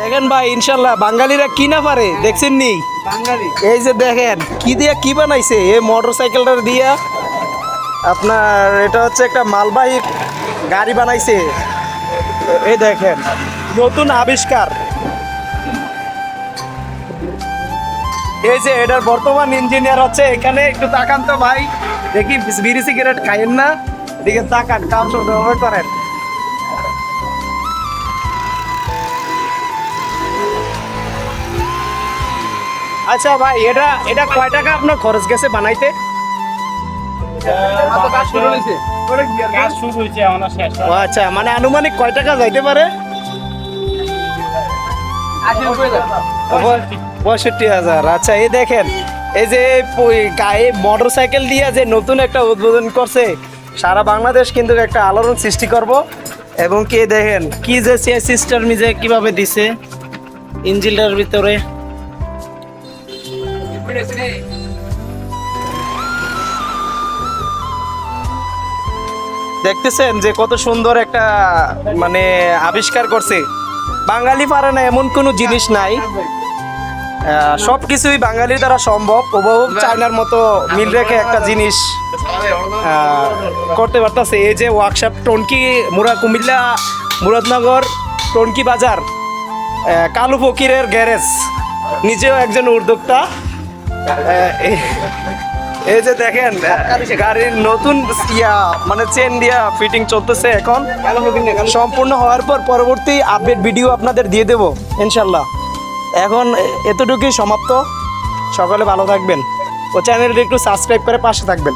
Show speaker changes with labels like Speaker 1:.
Speaker 1: দেখেন ভাই ইনশাল্লাহ বাঙালিরা কি না পারে দেখছেন নি?
Speaker 2: বাঙালি।
Speaker 1: এই যে দেখেন কি দিয়ে কি বানাইছে? এই মোটর সাইকেলটা দিয়া আপনার এটা হচ্ছে একটা মালবাহী গাড়ি বানাইছে। এই দেখেন নতুন আবিষ্কার। এই যে এটার বর্তমান ইঞ্জিনিয়ার হচ্ছে এখানে একটু তাকান তো ভাই। দেখি বিড়ি সিগারেট খাইয়েন না? এদিকে তাকান কাম সুন্দরভাবে করেন। আচ্ছা ভাই এটা এটা কয় টাকা আপনার খরচ গেছে বানাইতে?
Speaker 3: শেষ
Speaker 1: ও আচ্ছা মানে আনুমানিক কয় টাকা যাইতে পারে? পঁয়ষট্টি হাজার। আচ্ছা এই দেখেন এই যে গায়ে মোটর সাইকেল দিয়ে যে নতুন একটা উদ্বোধন করছে সারা বাংলাদেশ কিন্তু একটা আলোড়ন সৃষ্টি করব। এবং কে দেখেন কি যে সিস্টার মিজে কীভাবে দিছে ইঞ্জিনটার ভিতরে। দেখতেছেন যে কত সুন্দর একটা মানে আবিষ্কার করছে। বাঙালি পারে না এমন কোনো জিনিস নাই। সব কিছুই বাঙালির দ্বারা সম্ভব। উপভোগ চায়নার মতো মিল রেখে একটা জিনিস করতে পারতেছে। এই যে ওয়ার্কশপ টনকি মুরা কুমিল্লা মুরাদনগর টনকি বাজার কালু ফকিরের গ্যারেজ নিজেও একজন উদ্যোক্তা। এই- যে দেখেন গাড়ির নতুন ইয়া মানে চেন দিয়া ফিটিং চলতেছে এখন। সম্পূর্ণ হওয়ার পর পরবর্তী আপডেট ভিডিও আপনাদের দিয়ে দেব ইনশাল্লাহ। এখন এতটুকুই সমাপ্ত। সকালে ভালো থাকবেন। ও চ্যানেলটি একটু সাবস্ক্রাইব করে পাশে থাকবেন।